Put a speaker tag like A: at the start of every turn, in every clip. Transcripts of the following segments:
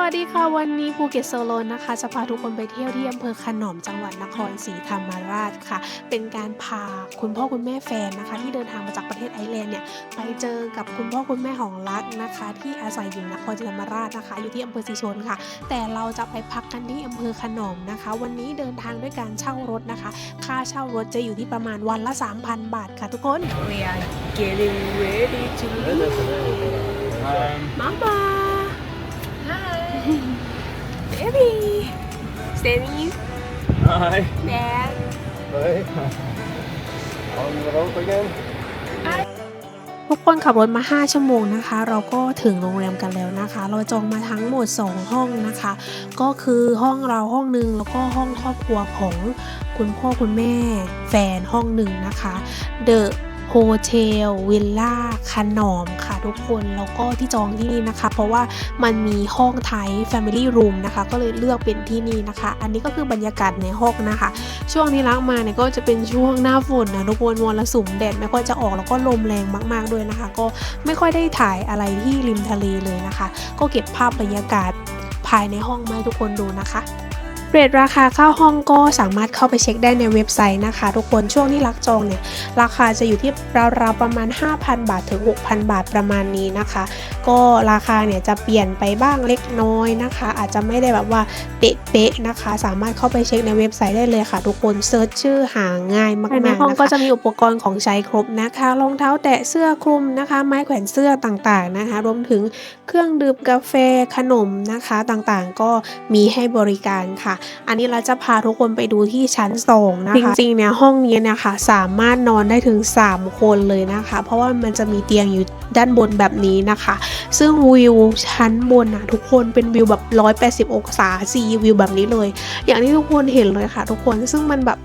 A: วัสดีค่ะ วันนี้ภูเก็ตโซโลนะคะ จะพาทุกคนไปเที่ยวที่อำเภอขนอมจังหวัดนครศรีธรรมราชค่ะ เป็นการพาคุณพ่อคุณแม่แฟนนะคะ ที่เดินทางมาจากประเทศไอร์แลนด์เนี่ยไปเจอกับคุณพ่อคุณแม่ของรักนะคะ ที่อาศัยอยู่นครศรีธรรมราชนะคะ อยู่ที่อำเภอศรีชนค่ะ แต่เราจะไปพักกันที่อำเภอขนอมนะคะ วันนี้เดินทางด้วยการเช่ารถนะคะ ค่าเช่ารถจะอยู่ที่ประมาณวันละ 3,000 บาทค่ะทุกคน We are getting ready to leave Mama Hi Baby Sammy
B: Hi.
A: Dad
B: Hey. On the road again?
A: ทุกคนขับรถมา 5 ชั่วโมงนะคะ เราก็ถึงโรงแรมกันแล้วนะคะ เราจองมาทั้งหมด 2 ห้องนะคะ ก็คือห้องเราห้องหนึ่งแล้วก็ห้องครอบครัวของคุณพ่อคุณแม่แฟนห้องหนึ่งนะคะ The Hotel Villa ขนอมค่ะทุกคนแล้วก็ที่จองที่นี่นะคะ เพราะว่ามันมีห้องไทย Family Room นะคะ ก็เลยเลือกเป็นที่นี่นะคะ อันนี้ก็คือบรรยากาศในห้องนะคะ ช่วงที่ล้างมาเนี่ยก็จะเป็นช่วงหน้าฝนนะทุกคนมรสุมแดดไม่ค่อยจะออกแล้วก็ลมแรงมากๆด้วยนะคะ ก็ไม่ค่อยได้ถ่ายอะไรที่ริมทะเลเลยนะคะ ก็เก็บภาพบรรยากาศภายในห้องมาให้ทุกคนดูนะคะ เรทราคาเข้าห้องก็สามารถเข้าไปเช็คได้ในเว็บไซต์นะคะ ทุกคนช่วงที่รักจองเนี่ยราคาจะอยู่ที่ราวๆประมาณ 5,000 บาทถึง 6,000 บาทประมาณนี้นะคะ ก็ราคาเนี่ยจะเปลี่ยนไปบ้างเล็กน้อยนะคะ อาจจะไม่ได้แบบว่าเป๊ะๆนะคะ สามารถเข้าไปเช็คในเว็บไซต์ได้เลยค่ะ ทุกคนเซิร์ชชื่อหาง่ายมากๆ
C: ในห้อง
A: ก็จะมีอุปกรณ์ของใช้ครบนะคะรองเท้าแตะเสื้อคลุมนะคะ ไม้แขวนเสื้อต่างๆนะคะ รวมถึงเครื่องดื่มกาแฟขนมนะคะต่างๆ ก็มีให้บริการค่ะอันนี้เราจะพาทุกคนไปดูที่ชั้น2นะคะจริงๆเนี่ยห้องนี้เนี่ยค่ะสามารถนอนได้ถึง 3 คนเลยนะคะ เพราะว่ามันจะมีเตียงอยู่ด้านบนแบบนี้นะคะ ซึ่งวิวชั้นบนนะทุกคนเป็นวิวแบบ 180 องศาซีวิวแบบนี้เลย อย่างที่ทุกคนเห็นเลยค่ะ ทุกคนซึ่งมันแบบ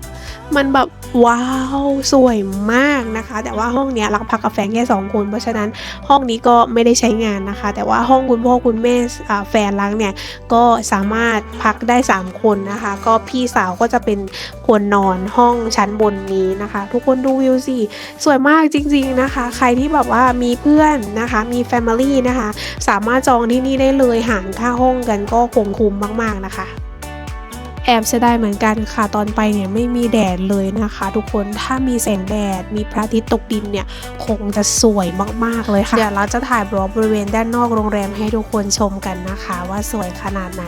A: มันแบบ ว้าว สวยมากนะคะ แต่ว่าห้องเนี้ยเราพักกับแฟนแค่สองคน เพราะฉะนั้นห้องนี้ก็ไม่ได้ใช้งานนะคะ แต่ว่าห้องคุณพ่อคุณแม่แฟนรักเนี่ยก็สามารถพักได้ 3 คนนะคะ ก็พี่สาวก็จะเป็นคนนอนห้องชั้นบนนี้นะคะ ทุกคนดูวิวสิสวยมากจริง ๆนะคะ ใครที่แบบว่ามีเพื่อนนะคะ มี Family นะคะ สามารถจองที่นี่ได้เลยหารค่าห้องกันก็คงคุ้มมาก ๆนะคะ แอบเสียดายเหมือนกันค่ะ ตอนไปเนี่ยไม่มีแดดเลยนะคะ ทุกคนถ้ามีแสงแดดมีพระอาทิตย์ตกดินเนี่ยคงจะสวยมากๆเลยค่ะ เดี๋ยวเราจะถ่ายบล็อบบริเวณด้านนอกโรงแรมให้ทุกคนชมกันนะคะ ว่าสวยขนาดไหน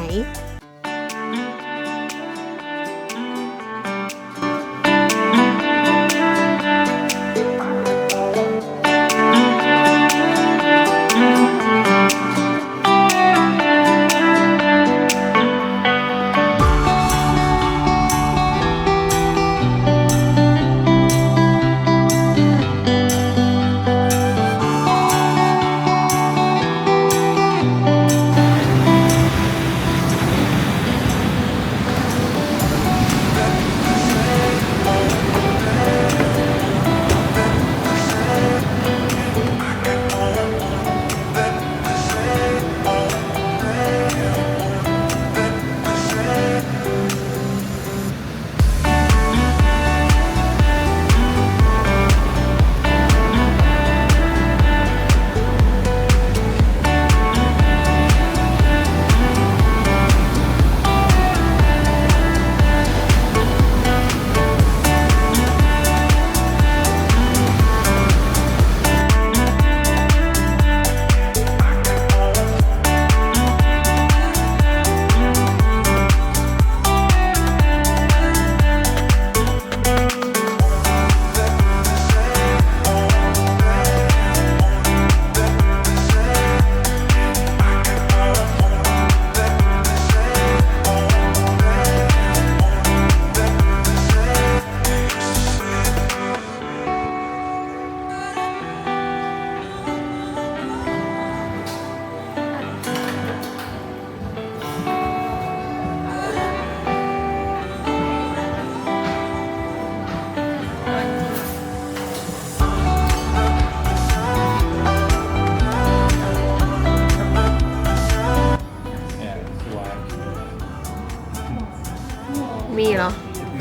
A: มีเหรอ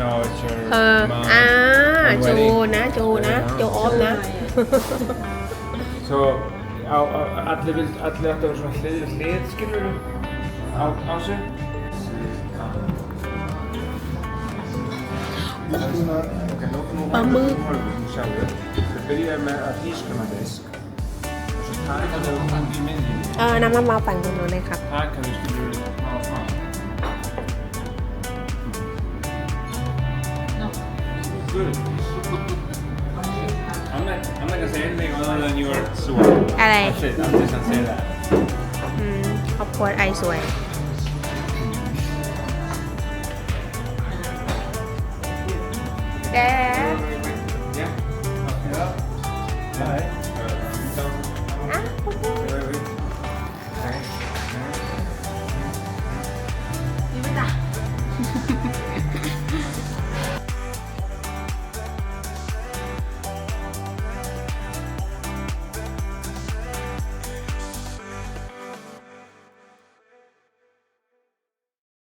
B: No, it's your
A: เออ
B: mom.
A: อ่า
B: I'm
A: โจ
B: wedding.
A: นะ โจนะ โจออฟนะ
B: Så, á- á- allir, vill, allir ættu að vera svona hlið, hlið skilur Au, Ause? Okay, nu, nu,
C: Bambu.
B: nu holder vi den sjovt. Så begynder jeg med at diske med væsk. Og så pakker du i mængden.
C: เออน้ำมะพร้าวปั่นคุณโน้นเลยครับ
B: Pakker hvis du vil have I'm not, I'm not gonna say anything other than you are sure.
C: อะไร
B: That's it. I'm just gonna say that.
C: อืมครอบครัวไอสวยแ